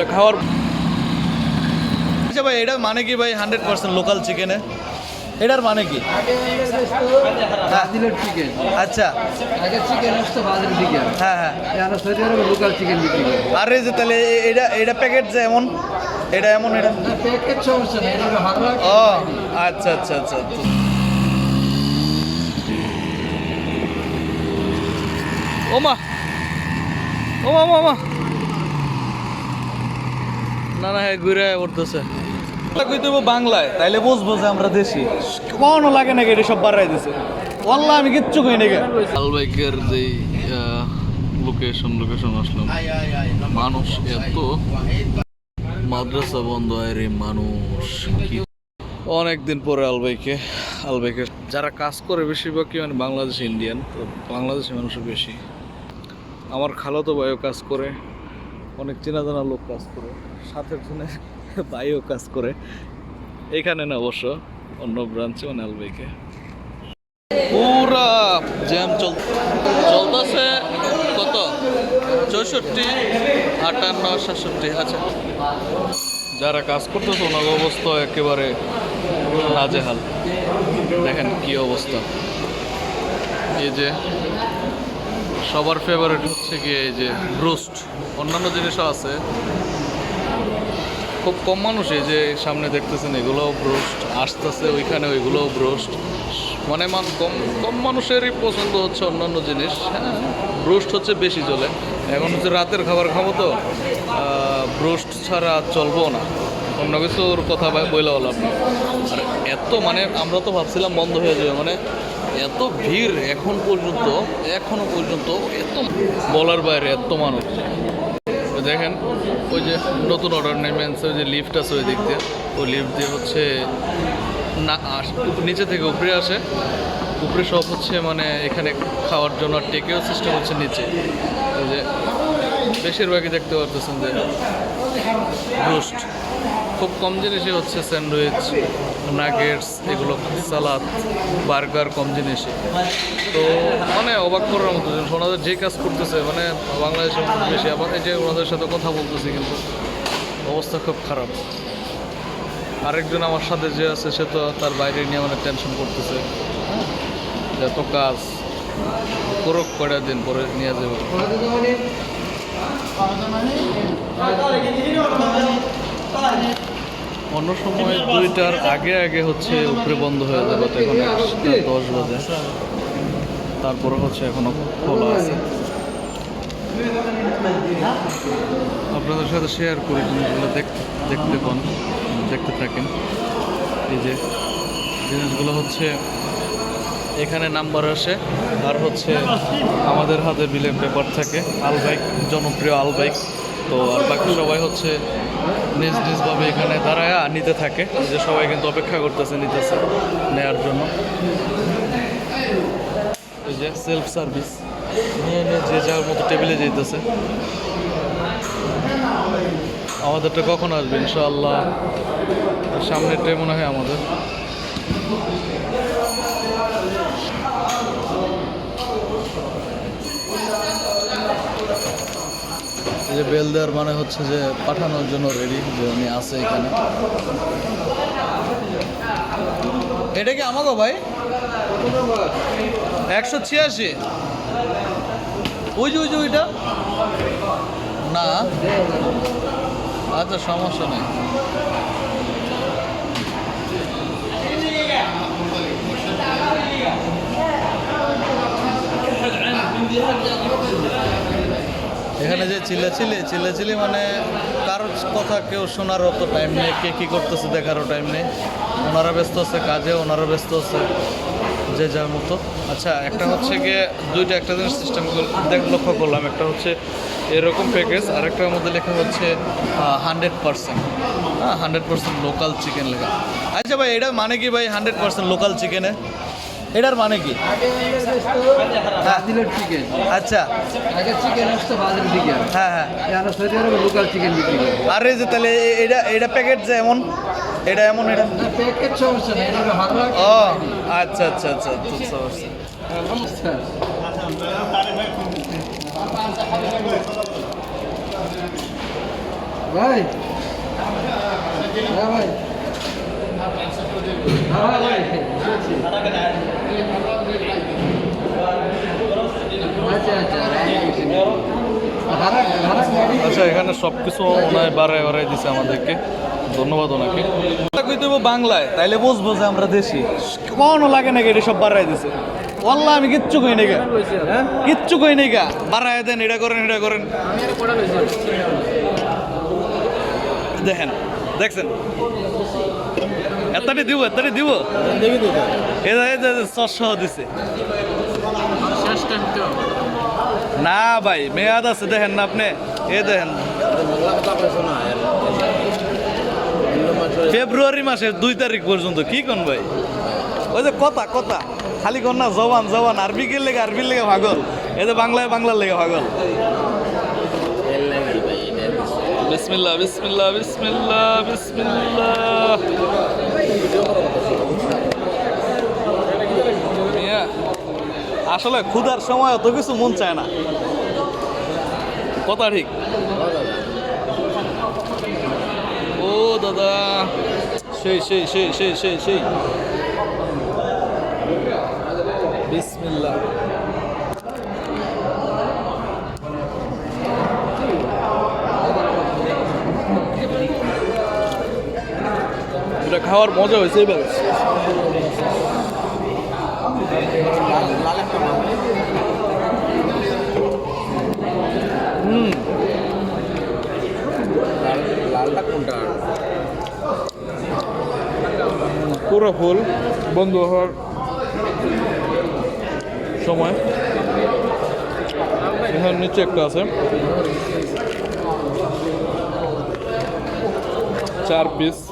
এটা খাওয়ার আচ্ছা ভাই এটা মানে কি ভাই? হান্ড্রেড পার্সেন্ট লোকাল চিকেনে এটার মানে কি? চিকেন আচ্ছা। আগে চিকেন আসতো ব্রাজিল চিকেন হ্যাঁ হ্যাঁ। সৌদি আরবে লোকাল চিকেন বিক্রি করে আর যে তাহলে এটা এটা প্যাকেট যে এমন? এটা এমন এটা? প্যাকেট সমস্যা নেই ও আচ্ছা আচ্ছা আচ্ছা আচ্ছা। ওমা ওমা ওমা। না না হ্যাঁ ঘুরে উঠতেছে। বাংলায় তাইলে বুঝব যে আমরা দেশি। কখনো লাগে নাকি এটা সব বাড়াই দিছে? ওয়াল্লাহ আমি কিচ্ছু কই নাকি? আলবাইকের যে লোকেশন লোকেশন আসলাম। মানুষ এত। মাদ্রাসা বন্ধ হয় রে মানুষ কি? অনেক দিন পরে আলবাইকে আলবাইকে যারা কাজ করে বেশিরভাগই মানে বাংলাদেশ ইন্ডিয়ান তো বাংলাদেশি মানুষও বেশি। আমার খালাতো ভাইও কাজ করে অনেক চেনা জানা লোক কাজ করে। সাথে জনে ভাইও কাজ করে। এখানে না অবশ্য অন্য ব্রাঞ্চে মানে আলবাইকে পুরা জ্যাম চল, চলতেছে কত? চৌষট্টি, আটান্ন, সাতষট্টি আচ্ছা। যারা কাজ করতেছে ওনার অবস্থা একেবারে নাজেহাল। দেখেন কি অবস্থা। এই যে সবার ফেভারিট হচ্ছে কি এই যে ব্রোস্ট অন্যান্য জিনিসও আছে। খুব কম মানুষই যে সামনে দেখতেছেন, এগুলোও ব্রোস্ট আসতেছে ওইখানে, ওইগুলোও ব্রোস্ট মানে মান, কম কম মানুষেরই পছন্দ হচ্ছে অন্যান্য জিনিস হ্যাঁ ব্রোস্ট হচ্ছে বেশি চলে। এখন হচ্ছে রাতের খাবার খাব তো ব্রোস্ট ছাড়া চলবো না। অন্য কিছুর কথা বইলে হলাম না আর এত মানে আমরা তো ভাবছিলাম বন্ধ হয়ে যাবে মানে এত ভিড় এখন পর্যন্ত এখনও পর্যন্ত এত বলার বাইরে এত মানুষ। দেখেন, ওই যে নতুন অর্ডার নেমে ওই যে লিফট আছে ওই দিক দিয়ে। ওই লিফট দিয়ে হচ্ছে না, আস- নিচে থেকে উপরে আসে। উপরে সব হচ্ছে মানে এখানে খাওয়ার জন্য আর টেকেও সিস্টেম হচ্ছে নিচে। ওই যে বেশিরভাগই দেখতে পারতেছেন যে খুব কম জিনিসই হচ্ছে স্যান্ডউইচ নাগেটস এগুলো সালাদ বার্গার কম জিনিসই তো মানে অবাক করার মতো জিনিস। ওনাদের যে কাজ করতেছে মানে বাংলাদেশের বেশি আবার এই যে ওনাদের সাথে কথা বলতেছি কিন্তু অবস্থা খুব খারাপ। আরেকজন আমার সাথে যে আছে সে তো তার বাইরে নিয়ে মানে টেনশন করতেছে। হ্যাঁ, এত কাজ। করুক কয়টা দিন পরে নিয়ে যাবে। অন্য সময় দুইটার আগে আগে হচ্ছে উপরে বন্ধ হয়ে যাবে এখন দশ বাজে। তারপরে হচ্ছে এখনও খোলা আছে। আপনাদের সাথে শেয়ার করি, জিনিসগুলো দেখ- দেখতে পান, দেখতে থাকেন। এই যে জিনিসগুলো হচ্ছে, এখানে নাম্বার আসে, আর হচ্ছে আমাদের হাতে বিলের পেপার থাকে। আলবাইক, জনপ্রিয় আলবাইক। তো আর বাকি সবাই হচ্ছে নিজ নিজভাবে এখানে দাঁড়ায় নিতে থাকে। যে সবাই কিন্তু অপেক্ষা করতেছে, নিতেছে নেয়ার জন্য। এই যে সেলফ সার্ভিস নিয়ে নিয়ে যে যার মতো টেবিলে যেতেছে আমাদেরটা কখন আসবে, ইনশাআল্লাহ? সামনেরটাই মনে হয় আমাদের। এই যে বেল দেওয়ার মানে হচ্ছে যে পাঠানোর জন্য রেডি যে উনি আছে এখানে। এটা কি আমাকে ভাই? একশো ছিয়াশি। ওই যে ওই যে, ওইটা? না। আচ্ছা সমস্যা নেই। এখানে যে চিল্লাচিল্লি চিল্লাচিল্লি মানে কারোর কথা কেউ শোনার অত টাইম নেই। কে কী করতেছে দেখারও টাইম নেই। ওনারা ব্যস্ত আছে, কাজে ওনারা ব্যস্ত আছে, যে যার মতো। আচ্ছা একটা হচ্ছে গিয়ে দুইটা একটা জিনিস সিস্টেম দেখ, লক্ষ্য করলাম। একটা হচ্ছে এরকম প্যাকেজ আরেকটার মধ্যে লেখা হচ্ছে হান্ড্রেড পার্সেন্ট হ্যাঁ হান্ড্রেড পার্সেন্ট লোকাল চিকেন লেখা। আচ্ছা ভাই, এটা মানে কি ভাই হান্ড্রেড পার্সেন্ট লোকাল চিকেনে এটার মানে কি? চিকেন আচ্ছা। আগে চিকেন আসতো ব্রাজিল চিকেন হ্যাঁ হ্যাঁ। সৌদি আরবে লোকাল চিকেন বিক্রি করে। আর এই যে তাহলে এটা এটা প্যাকেট যে এমন? এটা এমন এটা? প্যাকেট সমস্যা নেই এটা হালুয়া ও আচ্ছা আচ্ছা আচ্ছা আচ্ছা ভাই হ্যাঁ ভাই। হ্যাঁ ভাই। আচ্ছা এখানে সব কিছু ওনায় বাড়ায় বাড়ায় দিছে আমাদেরকে। ধন্যবাদ ওনাকে। কইতে হইবো বাংলায়, তাইলে বুঝব যে আমরা দেশি। কোনো লাগে নাকি এটা সব বাড়ায় দিছে? ওয়াল্লাহ, আমি কিচ্ছু কই নাকি হ্যাঁ? কিচ্ছু কই নাকি বাড়ায় দেন, এটা করেন এটা করেন। দেখেন, দেখছেন? এতটি দিব এতটি দিব। দেখি তো এই যে- এই যে সহ দিছে। না ভাই মেয়াদ আছে দেখেন না আপনি। এ দেখেন। ফেব্রুয়ারি মাসের দুই তারিখ পর্যন্ত কি কোন ভাই? ওই যে কথা কথা। খালি কোন না জবান জবান আরবি কে লেগে আরবির লেগে ভাগল এই যে বাংলায় বাংলার লেগে ভাগল বিসমিল্লাহ বিসমিল্লাহ বিসমিল্লাহ বিসমিল্লাহ। আসলে ক্ষুধার সময় অত কিছু মন চায় না। কথা ঠিক। ও দাদা, সেই সেই সেই সেই সেই সেই। বিসমিল্লাহ। খাওয়ার মজা হয়েছে এবার। হুম। পুরো ফুল বন্ধ হওয়ার সময়। এখানে নিচে একটা আছে। চার পিস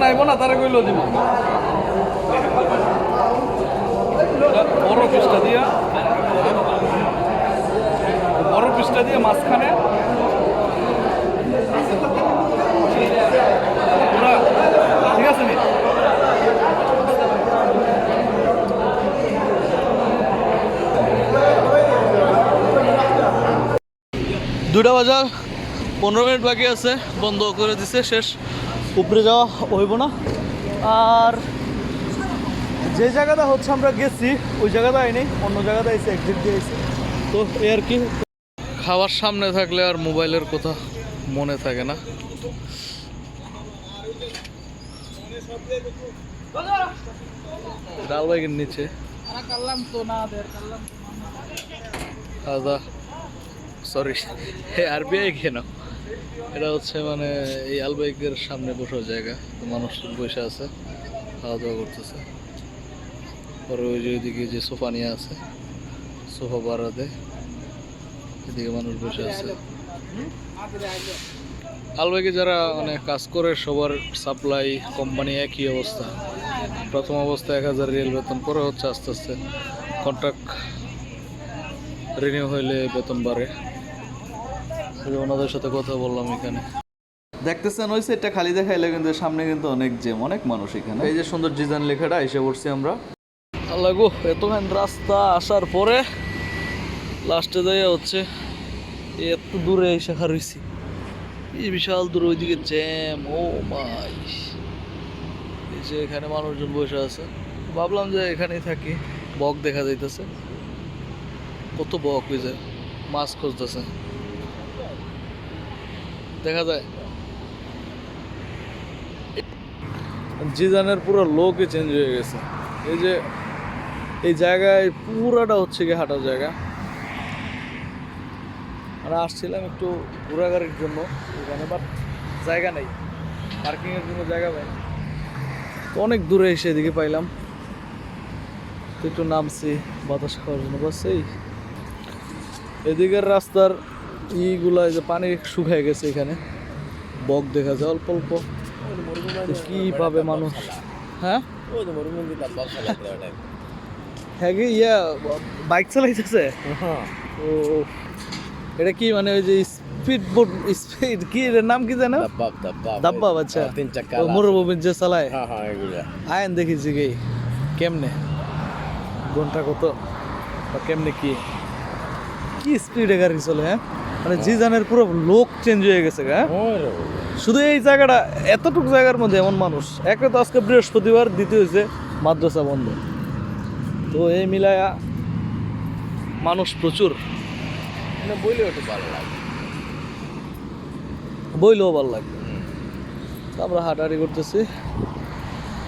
নাইব না তারা কইল দিব এটা বড় পিসটা দিয়া বড় পিসটা দিয়ে মাঝখানে পুরা ঠিক আছে নি দুটা বাজার পনেরো মিনিট বাকি আছে বন্ধ করে দিছে শেষ। উপরে যাওয়া হইব না। আর যে জায়গাটা হচ্ছে আমরা গেছি ওই জায়গাটা আইনি অন্য জায়গাটা এসে এক্সিট দিয়ে এসে তো এই আর কি খাওয়ার সামনে থাকলে আর মোবাইলের কথা মনে থাকে না। ডাল বাইকের নিচে আদা সরি আরবিআই কেন? এটা হচ্ছে মানে এই আলবাইকের সামনে বসার জায়গা। মানুষ বসে আছে খাওয়া দাওয়া করতেছে। পরে ওই যে ওইদিকে যে সোফা নিয়ে আছে, সোফা বাড়াতে এদিকে মানুষ বসে আছে। আলবাইকে যারা মানে কাজ করে, সবার সাপ্লাই কোম্পানি একই অবস্থা। প্রথম অবস্থা এক হাজার রিয়েল বেতন, পরে হচ্ছে আস্তে আস্তে কন্ট্রাক্ট রিনিউ হইলে বেতন বাড়ে। ওনাদের সাথে কথা বললাম এখানে। দেখতেছেন ওই সেটটা খালি দেখাইলে কিন্তু সামনে কিন্তু অনেক জেম অনেক মানুষ এখানে। এই যে সুন্দর ডিজাইন লেখাটা এসে পড়ছি আমরা। আল্লাহ গো এতখান রাস্তা আসার পরে লাস্টে যাই হচ্ছে এত দূরে এসে হারিয়েছি। এই বিশাল দূর ওইদিকে জ্যাম ও মাই। এই যে এখানে মানুষজন বসে আছে। ভাবলাম যে এখানেই থাকি বক দেখা যাইতেছে। কত বক হয়ে যায় মাছ খুঁজতেছে। দেখা যায়। জিজানের পুরো লোকই চেঞ্জ হয়ে গেছে। এই যে, এই জায়গায় পুরাটা হচ্ছে কি হাঁটার জায়গা। আমরা আসছিলাম একটু ঘোরাঘুরির জন্য এখানে বাট জায়গা নেই। পার্কিংয়ের জন্য জায়গা পাই তো অনেক দূরে এসে এদিকে পাইলাম। একটু নামছি বাতাস খাওয়ার জন্য, বাস এই। এদিকের রাস্তার ইগুলা এই যে পানি শুকায় গেছে এখানে। বক দেখা যায় অল্প অল্প। কি পাবে মানুষ? হ্যাঁ? হ্যাঁ কি ইয়া বাইক চালাইতেছে? ও এটা কি মানে ওই যে স্পিড বোট স্পিড কি এর নাম কি জানো দাব্বাব দাব্বাব। দাব্বা বাচ্চা তিন চাক্কা ও মুরব্বী যে চালায়? হ্যাঁ হ্যাঁ এগুলা। আয়েন দেখেছি কি কেমনে? ঘণ্টা কত? বা কেমনে কি? কি স্পিডে গাড়ি চলে হ্যাঁ? মানে জিজানের পুরো লোক চেঞ্জ হয়ে গেছে গা হ্যাঁ? শুধু এই জায়গাটা এতটুকু জায়গার মধ্যে এমন মানুষ। একে তো আজকে বৃহস্পতিবার দ্বিতীয় হয়েছে মাদ্রাসা বন্ধ। তো এই মিলায়া মানুষ প্রচুর। বইলে একটু ভালো লাগে। বইলেও ভালো লাগবে আমরা হাঁটাহাঁটি করতেছি।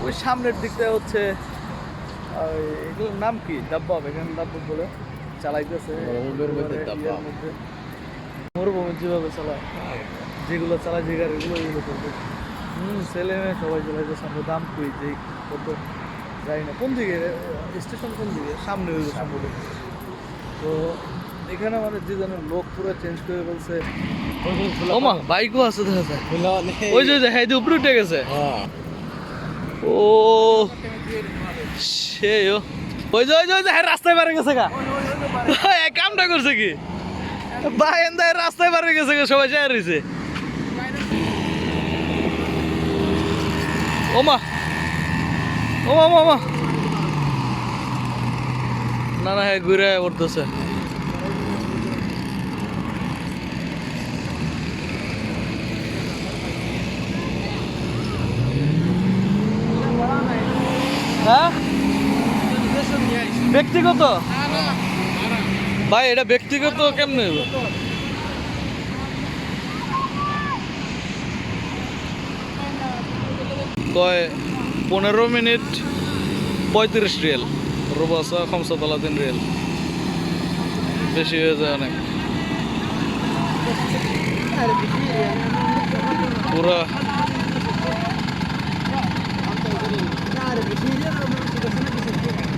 ওই সামনের দিকটা হচ্ছে এগুলোর নাম কি? ডাব্বাব এখানে ডাব্বাব বলে। চালাইতেছে। মরুভূমি যেভাবে চালায়। যেগুলো চালায় যে গাড়িগুলো এগুলো করবে। হুম ছেলে মেয়ে সবাই চালাইতেছে আমরা দাম কই যে কত যাই না। কোন দিকে? স্টেশন কোন দিকে? সামনে হইল সম্ভবত। তো এখানে আমাদের যে জনের লোক পুরো চেঞ্জ করে বলছে ওমা বাইকও আছে দেখা যায়। ওই যে হ্যাঁ উপরে উঠে গেছে। হ্যাঁ। ও সে ওই যে ওই যে হ্যাঁ রাস্তায় পারে গেছে গা। কামটা করছে কি? এন্দা রাস্তায় পারে গেছে সবাই যায় ওমা ওমা ওমা না না হ্যাঁ ঘুরে উঠতেছে। হ্যাঁ? ব্যক্তিগত? ভাই, এটা ব্যক্তিগত কেমনে? কয়, পনেরো মিনিট পঁয়ত্রিশ রিয়েল। রোবাসা খমসা তিন রিয়েল। বেশি হয়ে যায় অনেক। পুরা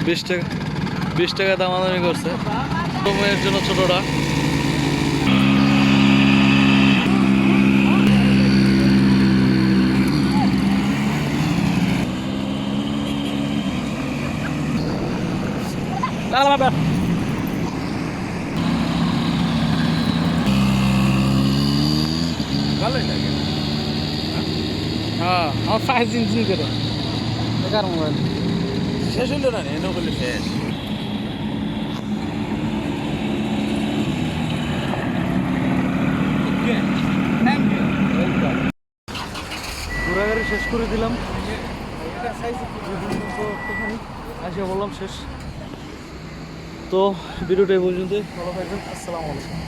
বিশ টাকা বিশ টাকা দামাদামি করছে। সময়ের জন্য ছোটটা ভালোই লাগে। হ্যাঁ আমার ফাইভ ইঞ্চিন করে। বেকার মোবাইল। শেষ হইল না এনে বলে শেষ ঘোরাঘুরি শেষ করে দিলাম। আজকে বললাম শেষ। তো ভিডিওটা এই পর্যন্তই। ভালো থাকবেন। আসসালামু আলাইকুম।